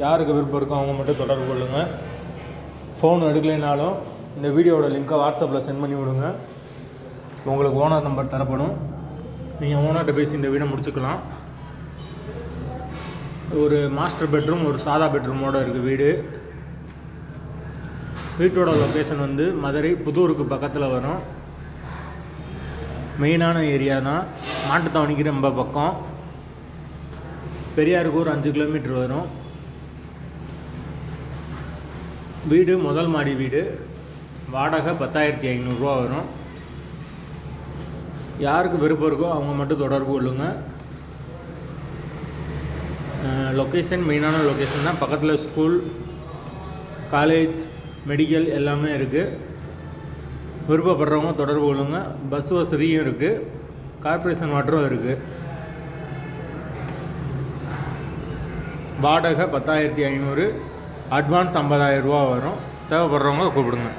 யாருக்கு விருப்பம் இருக்கோ அவங்க மட்டும் தொடர்பு கொள்ளுங்கள் ஃபோன் எடுக்கலைனாலும் இந்த வீடியோவோட லிங்க்கை வாட்ஸ்அப்பில் சென்ட் பண்ணி விடுங்க. உங்களுக்கு ஓனர் நம்பர் தரப்படும். நீங்கள் ஓனர்கிட்ட பேசி இந்த வீடை முடிச்சுக்கலாம். ஒரு மாஸ்டர் பெட்ரூம் ஒரு சாதா பெட்ரூமோட இருக்குது வீடு. வீட்டோட லொக்கேஷன் வந்து மதுரை புதூருக்கு பக்கத்தில் வரும். மெயினான ஏரியானா மாட்டுத்தாவணிக்கு ரொம்ப பக்கம். பெரியாருக்கு ஒரு அஞ்சு கிலோமீட்டர் வரும். வீடு முதல் மாடி வீடு. வாடகை பத்தாயிரத்தி ஐநூறுரூவா வரும். யாருக்கு விருப்பம் இருக்கோ அவங்க மட்டும் தொடர்பு கொள்ளுங்க. லொக்கேஷன் மெயினான லொக்கேஷன் தான். பக்கத்தில் ஸ்கூல் காலேஜ் மெடிக்கல் எல்லாமே இருக்குது விருப்பப்படுறவங்க தொடர்பு கொள்ளுங்க. பஸ் வசதியும் இருக்குது கார்ப்பரேஷன் வாட்டரும் இருக்குது வாடகை பத்தாயிரத்தி ஐநூறு. அட்வான்ஸ் ஐம்பதாயிரம் ரூபா வரும். தேவைப்படுறவங்க கூப்பிடுங்க.